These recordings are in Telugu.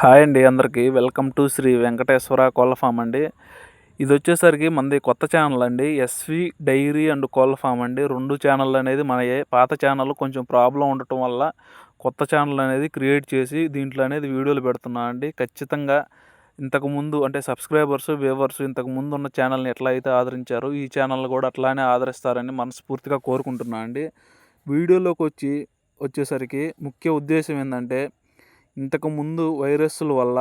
హాయ్ అండి అందరికీ. వెల్కమ్ టు శ్రీ వెంకటేశ్వర కోళ్ళ ఫామ్ అండి. ఇది వచ్చేసరికి మనది కొత్త ఛానల్ అండి. ఎస్వి డైరీ అండ్ కోళ్ళ ఫామ్ అండి. రెండు ఛానల్ అనేది మన పాత ఛానల్ కొంచెం ప్రాబ్లం ఉండటం వల్ల కొత్త ఛానల్ అనేది క్రియేట్ చేసి దీంట్లో అనేది వీడియోలు పెడుతున్నా అండి. ఖచ్చితంగా ఇంతకు ముందు అంటే సబ్స్క్రైబర్స్ వ్యూవర్స్ ఇంతకుముందు ఉన్న ఛానల్ని ఎట్లా అయితే ఆదరించారో ఈ ఛానల్ కూడా అట్లానే ఆదరిస్తారని మనస్ఫూర్తిగా కోరుకుంటున్నా అండి. వీడియోలోకి వచ్చి వచ్చేసరికి ముఖ్య ఉద్దేశం ఏంటంటే ఇంతకు ముందు వైరస్ల వల్ల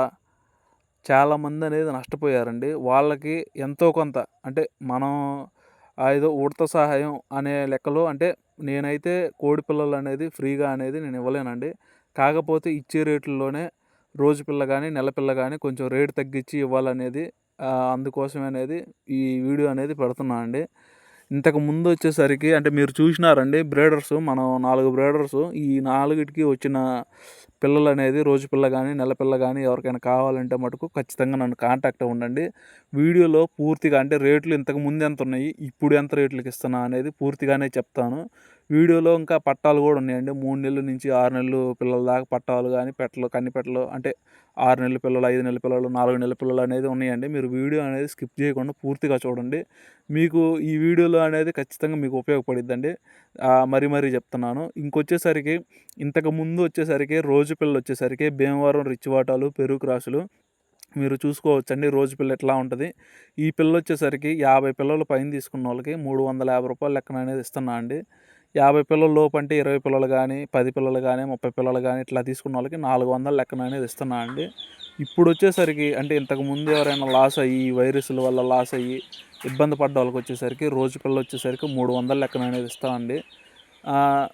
చాలామంది అనేది నష్టపోయారండి. వాళ్ళకి ఎంతో కొంత అంటే మనం ఏదో ఉడత సహాయం అనే లెక్కలో అంటే నేనైతే కోడి పిల్లలు అనేది ఫ్రీగా అనేది నేను ఇవ్వలేనండి. కాకపోతే ఇచ్చే రేట్లలోనే రోజు పిల్ల కానీ నెల పిల్ల కానీ కొంచెం రేటు తగ్గించి ఇవ్వాలనేది అందుకోసం అనేది ఈ వీడియో అనేది పెడుతున్నాను అండి ఇంతకు ముందు వచ్చేసరికి అంటే మీరు చూసినారండి బ్రేడర్స్ మనం నాలుగు బ్రేడర్స్ ఈ నాలుగిటికి వచ్చిన పిల్లలు అనేది రోజు పిల్ల కానీ నెల పిల్ల కానీ ఎవరికైనా కావాలంటే మటుకు ఖచ్చితంగా నన్ను కాంటాక్ట్ ఉండండి వీడియోలో పూర్తిగా అంటే రేట్లు ఇంతకు ముందు ఎంత ఉన్నాయి ఇప్పుడు ఎంత రేట్లకి ఇస్తున్నా అనేది పూర్తిగానే చెప్తాను. వీడియోలో ఇంకా పట్టాలు కూడా ఉన్నాయండి. మూడు నెలల నుంచి ఆరు నెలలు పిల్లల దాకా పట్టాలు కానీ పెట్టలు కన్ని పెట్టలు అంటే ఆరు నెలల పిల్లలు ఐదు నెలల పిల్లలు నాలుగు నెలల పిల్లలు అనేది ఉన్నాయండి. మీరు వీడియో అనేది స్కిప్ చేయకుండా పూర్తిగా చూడండి. మీకు ఈ వీడియోలో అనేది ఖచ్చితంగా మీకు ఉపయోగపడిద్దండి. మరీ మరీ చెప్తున్నాను. ఇంకొచ్చేసరికి ఇంతకు ముందు వచ్చేసరికి రోజు పిల్లలు వచ్చేసరికి భీమవరం రిచ్ వాటాలు పెరుగు క్రాసులు మీరు చూసుకోవచ్చండి. రోజు పిల్ల ఎట్లా ఉంటుంది? ఈ పిల్ల వచ్చేసరికి యాభై పిల్లలు పైన తీసుకున్న వాళ్ళకి మూడు వందల యాభై రూపాయలు లెక్కన అనేది ఇస్తున్నా అండి యాభై పిల్లల లోపు అంటే ఇరవై పిల్లలు కానీ పది పిల్లలు కానీ ముప్పై పిల్లలు కానీ ఇట్లా తీసుకున్న వాళ్ళకి నాలుగు వందల లెక్కన అనేది ఇస్తున్నా అండి. ఇప్పుడు వచ్చేసరికి అంటే ఇంతకు ముందు ఎవరైనా లాస్ అయ్యి ఈ వైరస్ల వల్ల లాస్ అయ్యి ఇబ్బంది పడ్డ వాళ్ళకి వచ్చేసరికి రోజు పిల్లలు వచ్చేసరికి మూడు వందల లెక్కన అనేది ఇస్తామండి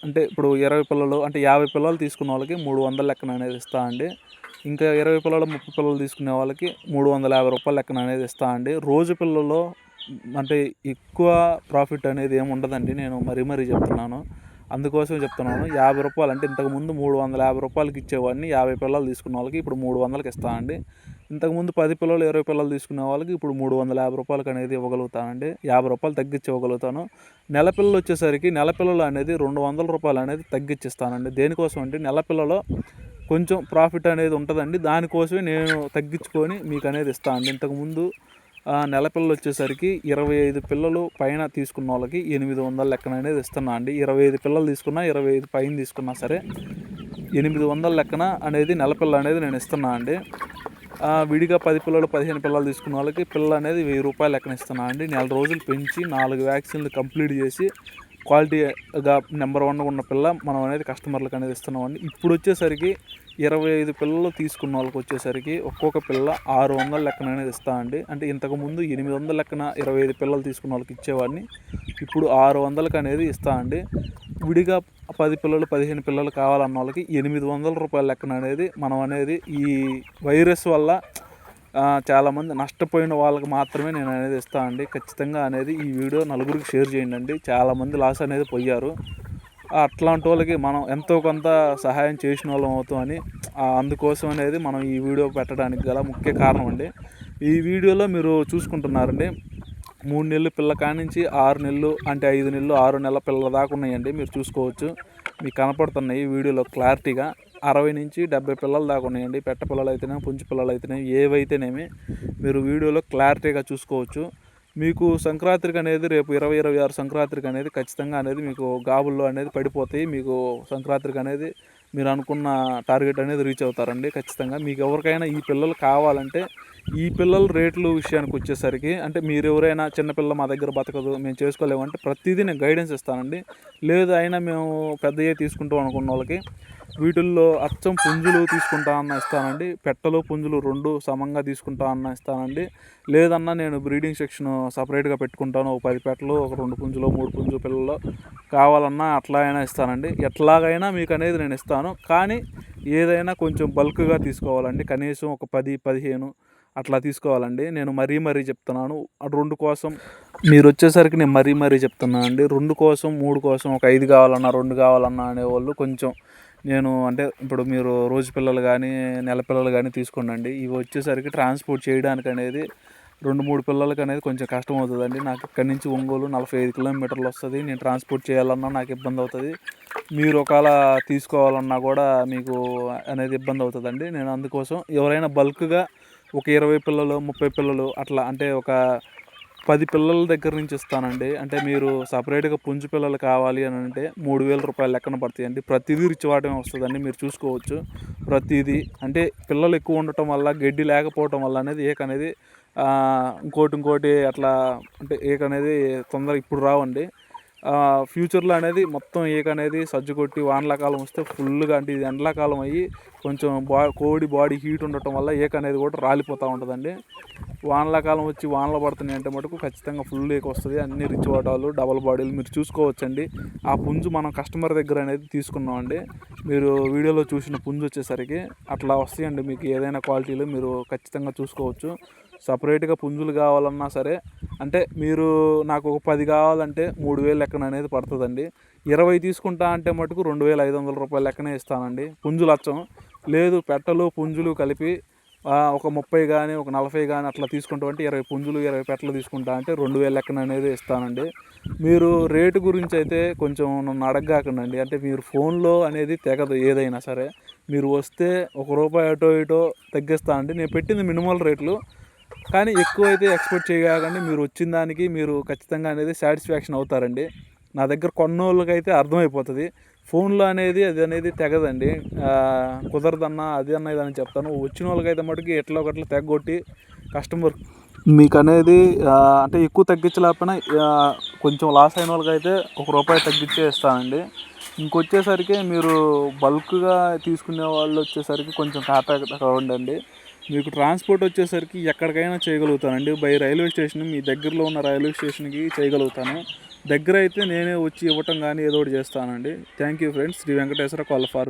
అంటే ఇప్పుడు ఇరవై పిల్లలు అంటే యాభై పిల్లలు తీసుకున్న వాళ్ళకి మూడు వందల లెక్కన అనేది ఇస్తా అండి. ఇంకా ఇరవై పిల్లలు ముప్పై పిల్లలు తీసుకునే వాళ్ళకి మూడు వందల యాభై రూపాయల లెక్కన అనేది ఇస్తా అండి. రోజు పిల్లలు అంటే ఎక్కువ ప్రాఫిట్ అనేది ఏమి ఉండదండి. నేను మరీ మరీ చెప్తున్నాను. అందుకోసం చెప్తున్నాను. యాభై రూపాయలు అంటే ఇంతకు ముందు మూడు వందల యాభై రూపాయలకి ఇచ్చేవాడిని. యాభై పిల్లలు తీసుకున్న వాళ్ళకి ఇప్పుడు మూడు వందలకి ఇస్తానండి ఇంతకుముందు పది పిల్లలు ఇరవై పిల్లలు తీసుకునే వాళ్ళకి ఇప్పుడు మూడు వందల యాభై రూపాయలకి అనేది ఇవ్వగలుగుతానండి యాభై రూపాయలు తగ్గించి ఇవ్వగలుగుతాను. నెల పిల్లలు వచ్చేసరికి నెల పిల్లలు అనేది రెండు వందల రూపాయలు అనేది తగ్గించిస్తానండి. దేనికోసం అంటే నెల పిల్లలో కొంచెం ప్రాఫిట్ అనేది ఉంటుందండి. దానికోసమే నేను తగ్గించుకొని మీకు అనేది ఇస్తాను ఇంతకుముందు నెల పిల్లలు వచ్చేసరికి ఇరవై ఐదు పిల్లలు పైన తీసుకున్న వాళ్ళకి ఎనిమిది వందల లెక్కన అనేది ఇస్తున్నా అండి. ఇరవై ఐదు పిల్లలు తీసుకున్నా ఇరవై ఐదు పైన తీసుకున్నా సరే ఎనిమిది వందల లెక్కన అనేది నెల పిల్ల అనేది నేను ఇస్తున్నా అండి. విడిగా పది పిల్లలు పదిహేను పిల్లలు తీసుకున్న వాళ్ళకి పిల్ల అనేది వెయ్యి రూపాయలు లెక్కన ఇస్తున్నా అండి. నెల రోజులు పెంచి నాలుగు వ్యాక్సిన్లు కంప్లీట్ చేసి క్వాలిటీగా నెంబర్ వన్ ఉన్న పిల్ల మనం అనేది కస్టమర్లకు అనేది ఇస్తున్నామండి. ఇప్పుడు వచ్చేసరికి ఇరవై ఐదు పిల్లలు తీసుకున్న వాళ్ళకి వచ్చేసరికి ఒక్కొక్క పిల్ల ఆరు వందల లెక్కన అనేది ఇస్తా అండి. అంటే ఇంతకుముందు ఎనిమిది వందల లెక్కన ఇరవై ఐదు పిల్లలు తీసుకున్న వాళ్ళకి ఇచ్చేవాడిని. ఇప్పుడు ఆరు వందలకి అనేది ఇస్తా అండి. విడిగా పది పిల్లలు పదిహేను పిల్లలు కావాలన్న వాళ్ళకి ఎనిమిది వందల రూపాయల లెక్కన అనేది మనం అనేది ఈ వైరస్ వల్ల చాలామంది నష్టపోయిన వాళ్ళకి మాత్రమే నేను అనేది ఇస్తాను అండి. ఖచ్చితంగా అనేది ఈ వీడియో నలుగురికి షేర్ చేయండి అండి చాలామంది లాస్ అనేది పోయారు అట్లాంటి వాళ్ళకి మనం ఎంతో కొంత సహాయం చేసిన వాళ్ళం అవుతామని అందుకోసం అనేది మనం ఈ వీడియో పెట్టడానికి గల ముఖ్య కారణం అండి. ఈ వీడియోలో మీరు చూసుకుంటున్నారండి. మూడు నెలలు పిల్ల కానించి ఆరు నెలలు అంటే ఐదు నెలలు ఆరు నెలల పిల్లల దాకా ఉన్నాయండి. మీరు చూసుకోవచ్చు. మీకు కనపడుతున్నాయి వీడియోలో క్లారిటీగా. అరవై నుంచి డెబ్బై పిల్లలు దాకా ఉన్నాయండి. పెట్ట పిల్లలు అయితేనే పుంజు పిల్లలు అయితేనే ఏవైతేనేమి మీరు వీడియోలో క్లారిటీగా చూసుకోవచ్చు. మీకు సంక్రాంతికి అనేది రేపు ఇరవై ఇరవై ఆరు సంక్రాంతికి అనేది ఖచ్చితంగా అనేది మీకు గాబుల్లో అనేది పడిపోతాయి. మీకు సంక్రాంతికి అనేది మీరు అనుకున్న టార్గెట్ అనేది రీచ్ అవుతారండి ఖచ్చితంగా. మీకు ఎవరికైనా ఈ పిల్లలు కావాలంటే ఈ పిల్లల రేట్లు విషయానికి వచ్చేసరికి అంటే మీరు ఎవరైనా చిన్నపిల్ల మా దగ్గర బతకదు మేము చేసుకోలేమంటే ప్రతిదీ నేను గైడెన్స్ ఇస్తానండి. లేదు అయినా మేము పెద్దయ్యే తీసుకుంటాం అనుకున్న వాళ్ళకి వీటిల్లో అచ్చం పుంజులు తీసుకుంటా అన్న ఇస్తానండి పెట్టలు పుంజులు రెండు సమంగా తీసుకుంటా అన్న ఇస్తానండి. లేదన్నా నేను బ్రీడింగ్ సెక్షన్ సపరేట్గా పెట్టుకుంటాను. ఒక పది పెట్టలు ఒక రెండు పుంజులు మూడు పుంజు పిల్లలు కావాలన్నా అట్లా అయినా ఇస్తానండి. ఎట్లాగైనా మీకు అనేది నేను ఇస్తాను. కానీ ఏదైనా కొంచెం బల్క్గా తీసుకోవాలండి. కనీసం ఒక పది పదిహేను అట్లా తీసుకోవాలండి. నేను మరీ మరీ చెప్తున్నాను. రెండు కోసం మీరు వచ్చేసరికి నేను మరీ మరీ చెప్తున్నాను అండి రెండు కోసం మూడు కోసం ఒక ఐదు కావాలన్నా రెండు కావాలన్నా అనేవాళ్ళు కొంచెం నేను అంటే ఇప్పుడు మీరు రోజు పిల్లలు కానీ నెల పిల్లలు కానీ తీసుకోండి ఇవి వచ్చేసరికి ట్రాన్స్పోర్ట్ చేయడానికి అనేది రెండు మూడు పిల్లలకి అనేది కొంచెం కష్టం అవుతుందండి. నాకు ఇక్కడి నుంచి ఒంగోలు నలభై ఐదు కిలోమీటర్లు వస్తుంది. నేను ట్రాన్స్పోర్ట్ చేయాలన్నా నాకు ఇబ్బంది అవుతుంది. మీరు ఒకవేళ తీసుకోవాలన్నా కూడా మీకు అనేది ఇబ్బంది అవుతుందండి. నేను అందుకోసం ఎవరైనా బల్క్గా ఒక ఇరవై పిల్లలు ముప్పై పిల్లలు అట్లా అంటే ఒక పది పిల్లల దగ్గర నుంచి ఇస్తానండి. అంటే మీరు సపరేట్గా పుంజు పిల్లలు కావాలి అని అంటే మూడు వేల రూపాయలు లెక్కన పడతాయండి. ప్రతిదీ రిచ్ వస్తుందండి మీరు చూసుకోవచ్చు. ప్రతిదీ అంటే పిల్లలు ఎక్కువ ఉండటం వల్ల గడ్డి లేకపోవటం వల్ల అనేది ఏక అనేది ఇంకోటి ఇంకోటి అట్లా అంటే ఏక అనేది తొందరగా ఇప్పుడు రావండి. ఫ్యూచర్లో అనేది మొత్తం ఏక అనేది సజ్జు కొట్టి వానలాకాలం వస్తే ఫుల్గా అంటే ఇది ఎండలకాలం అయ్యి కొంచెం బా కోడి బాడీ హీట్ ఉండటం వల్ల ఏక అనేది కూడా రాలిపోతూ ఉంటుందండి. వానలకాలం వచ్చి వానలు పడుతున్నాయి అంటే మటుకు ఖచ్చితంగా ఫుల్ ఏక వస్తుంది. అన్ని రిచ్ వాటాలు డబల్ బాడీలు మీరు చూసుకోవచ్చండి. ఆ పుంజు మనం కస్టమర్ దగ్గర అనేది తీసుకున్నామండి. మీరు వీడియోలో చూసిన పుంజు వచ్చేసరికి అట్లా వస్తాయండి. మీకు ఏదైనా క్వాలిటీలు మీరు ఖచ్చితంగా చూసుకోవచ్చు. సపరేట్గా పుంజులు కావాలన్నా సరే అంటే మీరు నాకు ఒక పది కావాలంటే మూడు వేలు లెక్కన అనేది పడుతుందండి. ఇరవై తీసుకుంటా అంటే మటుకు రెండు వేల ఐదు వందల రూపాయల లెక్కనే ఇస్తానండి. పుంజులు అచ్చం. లేదు పెట్టలు పుంజులు కలిపి ఒక ముప్పై కానీ ఒక నలభై కానీ అట్లా తీసుకుంటామంటే ఇరవై పుంజులు ఇరవై పెట్టలు తీసుకుంటా అంటే రెండు వేల లెక్కన అనేది ఇస్తానండి. మీరు రేటు గురించి అయితే కొంచెం నన్ను అడగకండి అంటే మీరు ఫోన్లో అనేది తెగదు ఏదైనా సరే. మీరు వస్తే ఒక రూపాయి అటో ఇటో తగ్గిస్తానండి నేను పెట్టింది మినిమల్ రేట్లు. కానీ ఎక్కువ అయితే ఎక్స్పెక్ట్ చేయకండి. మీరు వచ్చిన దానికి మీరు ఖచ్చితంగా అనేది సాటిస్ఫాక్షన్ అవుతారండి. నా దగ్గర కొన్నోళ్ళకైతే అయితే అర్థమైపోతుంది. ఫోన్లో అనేది అది అనేది తెగదండి. కుదరదన్నా అది అన్న ఇదని చెప్తాను. వచ్చిన వాళ్ళకైతే మటుకు ఎట్లా ఒకట్లా తెగొట్టి కస్టమర్ మీకు అనేది అంటే ఎక్కువ తగ్గించలేకపోయినా కొంచెం లాస్ అయిన వాళ్ళకైతే ఒక రూపాయి తగ్గించే ఇస్తానండి. ఇంకొచ్చేసరికి మీరు బల్క్గా తీసుకునే వాళ్ళు వచ్చేసరికి కొంచెం కాపాక ఉండండి మీకు ట్రాన్స్పోర్ట్ వచ్చేసరికి ఎక్కడికైనా చేయగలుగుతానండి. బై రైల్వే స్టేషన్ మీ దగ్గరలో ఉన్న రైల్వే స్టేషన్కి చేయగలుగుతాను. దగ్గర అయితే నేనే వచ్చి ఇవ్వటం కానీ ఏదో ఒకటి చేస్తానండి. Thank you friends. Sri Venkateswara కొల్ఫార్